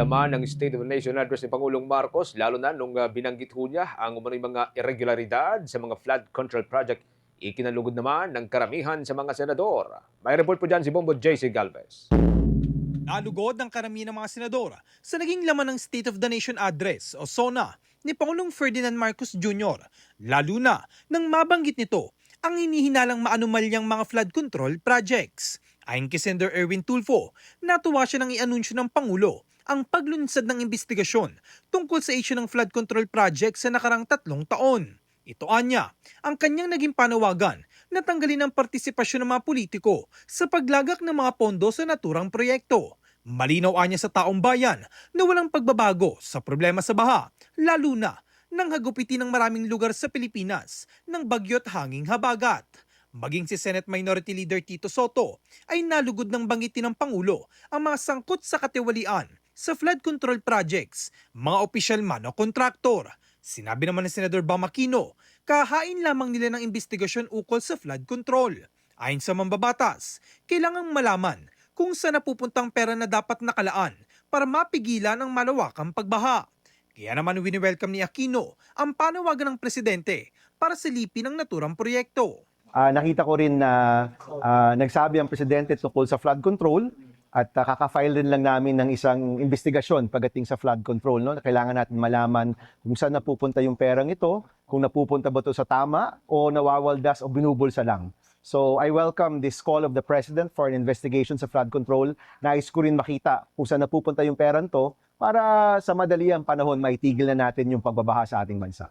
laman ng State of the Nation address ni Pangulong Marcos, lalo na nung ah, binanggit ho niya ang umano'y mga irregularidad sa mga flood control project. Ikinalugod naman ng karamihan sa mga senador. May report po dyan si Bombo JC Galvez. Nalugod ng karamihan ng mga senador sa naging laman ng State of the Nation Address o SONA ni Pangulong Ferdinand Marcos Jr. Lalo na nang mabanggit nito ang hinihinalang maanumalyang mga flood control projects. Ayon kay Senator Erwin Tulfo, natuwa siya nang i-anunsyo ng Pangulo ang paglunsad ng investigasyon tungkol sa issue ng flood control project sa nakarang tatlong taon. Ito anya, ang kanyang naging panawagan na tanggalin ang partisipasyon ng mga politiko sa paglagak ng mga pondo sa naturang proyekto. Malinaw anya sa taong bayan na walang pagbabago sa problema sa baha, lalo na nang hagupitin ng maraming lugar sa Pilipinas ng bagyo't hanging habagat. Maging si Senate Minority Leader Tito Soto ay nalugod ng banggitin ng Pangulo ang mga sangkot sa katiwalian sa flood control projects, mga opisyal man o kontraktor. Sinabi naman ni Senador Bam Aquino, kahain lamang nila ng investigasyon ukol sa flood control. Ayon sa mambabatas, kailangang malaman kung saan napupuntang pera na dapat nakalaan para mapigilan ang malawakang pagbaha. Kaya naman wini-welcome ni Aquino ang panawagan ng presidente para silipin ang naturang proyekto. Ah, nakita ko rin na ah, nagsabi ang presidente tungkol sa flood control at uh, kakafile din lang namin ng isang investigasyon pagdating sa flood control. No? Kailangan natin malaman kung saan napupunta yung perang ito, kung napupunta ba ito sa tama o nawawaldas o binubulsa lang. So I welcome this call of the President for an investigation sa flood control. Nais ko rin makita kung saan napupunta yung perang to para sa madaliang panahon maitigil na natin yung pagbabaha sa ating bansa.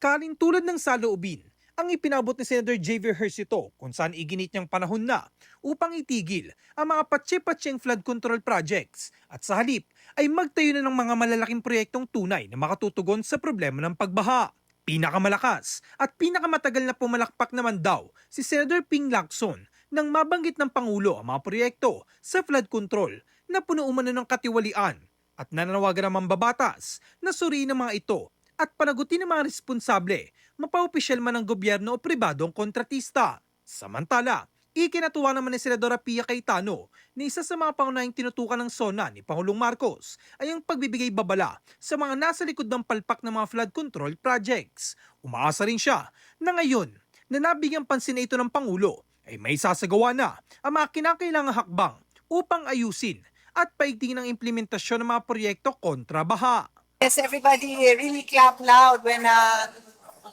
Kaling tulad ng saloobin, ang ipinabot ni Senator Javier Hercito kung saan iginit niyang panahon na upang itigil ang mga patsi-patsing flood control projects at sa halip ay magtayo na ng mga malalaking proyektong tunay na makatutugon sa problema ng pagbaha. Pinakamalakas at pinakamatagal na pumalakpak naman daw si Senator Ping Lacson nang mabanggit ng Pangulo ang mga proyekto sa flood control na puno umano ng katiwalian at nananawagan ng mambabatas na suriin ang mga ito at panagutin ng mga responsable, mapaupisyal man ng gobyerno o pribadong kontratista. Samantala, ikinatuwa naman ni Senadora Pia Cayetano na isa sa mga pangunahing tinutukan ng SONA ni Pangulong Marcos ay ang pagbibigay babala sa mga nasa likod ng palpak ng mga flood control projects. Umaasa rin siya na ngayon na nabigyang pansin na ito ng Pangulo ay may sasagawa na ang mga kinakailangang hakbang upang ayusin at paigtingin ang implementasyon ng mga proyekto kontra baha. Yes, everybody really clap loud when uh,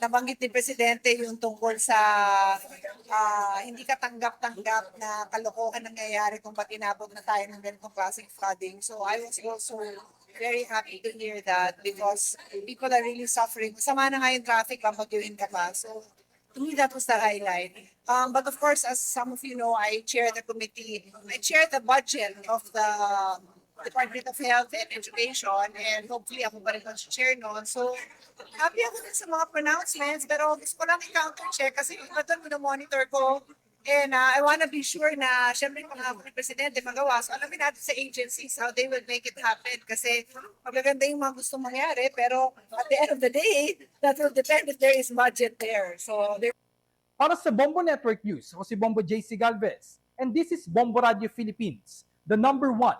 nabanggit ni Presidente yung tungkol sa ah, hindi katanggap-tanggap na kalokohan nangyayari kung ba't inabot na tayo ng ganitong klaseng flooding. So I was also very happy to hear that because people are really suffering. Masama na nga yung traffic, pampagyuin ka pa. So to me, that was the highlight. Um, but of course, as some of you know, I chair the committee. I chair the budget of the Department of Health and Education and hopefully ako pa rin chair noon. So, happy ako din sa mga pronouncements pero gusto ko lang i-counter check kasi iba doon monitor ko and uh, I want to be sure na syempre mga Presidente magawa. So, alamin natin sa agencies how they will make it happen kasi magaganda yung mga gustong mangyari pero at the end of the day, that will depend if there is budget there. So, there Para sa Bombo Network News, ako si Bombo JC Galvez. And this is Bombo Radio Philippines, the number one